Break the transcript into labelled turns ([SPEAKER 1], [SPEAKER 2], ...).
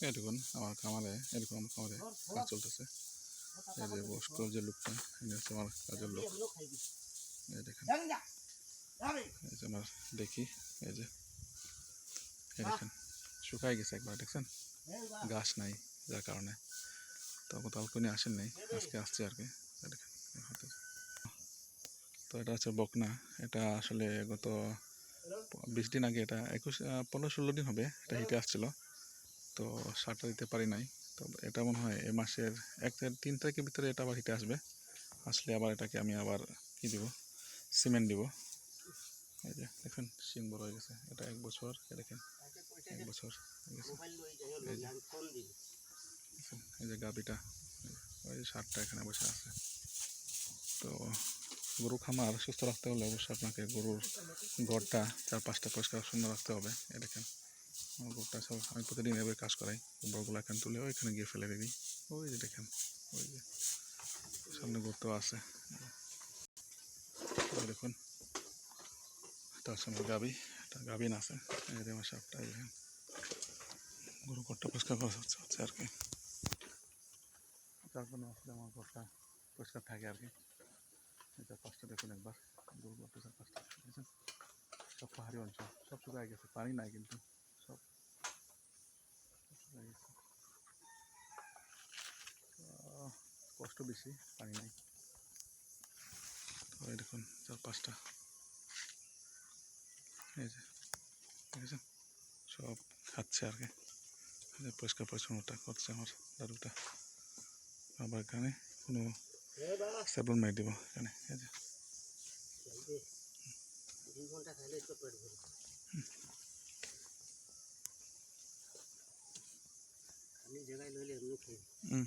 [SPEAKER 1] দেখুন আমার খামারে, এরকম আমার খামারে কাজ চলতেছে। এই যে বয়স্ক যে লোকটা ইনি হচ্ছে আমার কাজের লোক। এই দেখেন। এই যে আমার দেখি, এই যে, এই দেখেন। শুকাই গেছে একবার, দেখছেন? গাছ নাই, যার কারণে। তো কোথাও কোনো আসেন নাই, আজকে আসছে আর কি। দেখেন তো এটা হচ্ছে বকনা। এটা আসলে গত বিশ দিন আগে, এটা একুশ পনেরো, ষোলো দিন হবে, এটা হিটে আসছিল। তো সারটা দিতে পারি নাই। তো এটা মনে হয় এ মাসের এক তিন তারিখের ভিতরে এটা আবার হিটে আসবে। আসলে আবার এটাকে আমি আবার কি দিব? সিমেন্ট দিব। এই যে দেখেন, শিং বড় হয়ে গেছে। এটা এক বছর দেখেন, এক বছর এই যে গাবিটা ওই যে সারটা এখানে বসে আছে। তো গরু খামার সুস্থ রাখতে হলে অবশ্যই আপনাকে গরুর ঘরটা চার পাঁচটা পরিষ্কার সুন্দর রাখতে হবে। এ দেখেন আমার গরুটা সব আমি প্রতিদিন এভাবে কাজ করাই। গোবরগুলো এখানে তুলে ওইখানে গিয়ে ফেলে দিই। ওই যে দেখেন, ওই যে সামনে গরুটাও আছে। দেখুন তার আমার গাবি একটা গাবিন আছে। আমার সাপটা দেখেন, গরু ঘরটা পরিষ্কার করা হচ্ছে আর কি। যার জন্য আসলে আমার ঘরটা পরিষ্কার থাকে আর কি। এটা পাঁচটা দেখুন একবার, গরু চার পাঁচটা সব পাহাড়ি অঞ্চল, সব শুকায় গেছে, পানি নাই কিন্তু সব সব শুকায় গেছে আহ, কষ্ট বেশি পানি নাই। তো এই দেখুন চার পাঁচটা এই যে দেখেছেন? সব খাচ্ছে আর কি। এই যে পরিষ্কার পরিচ্ছন্নতা করছে আমার দাদুটা। আবার এখানে কোনো সেবন মেরে দিব এখানে এই যে।
[SPEAKER 2] দুই ঘণ্টা খাইলে একটু পেট ভরবে আমি জায়গায় লইলে এমনি খাই
[SPEAKER 1] হুম।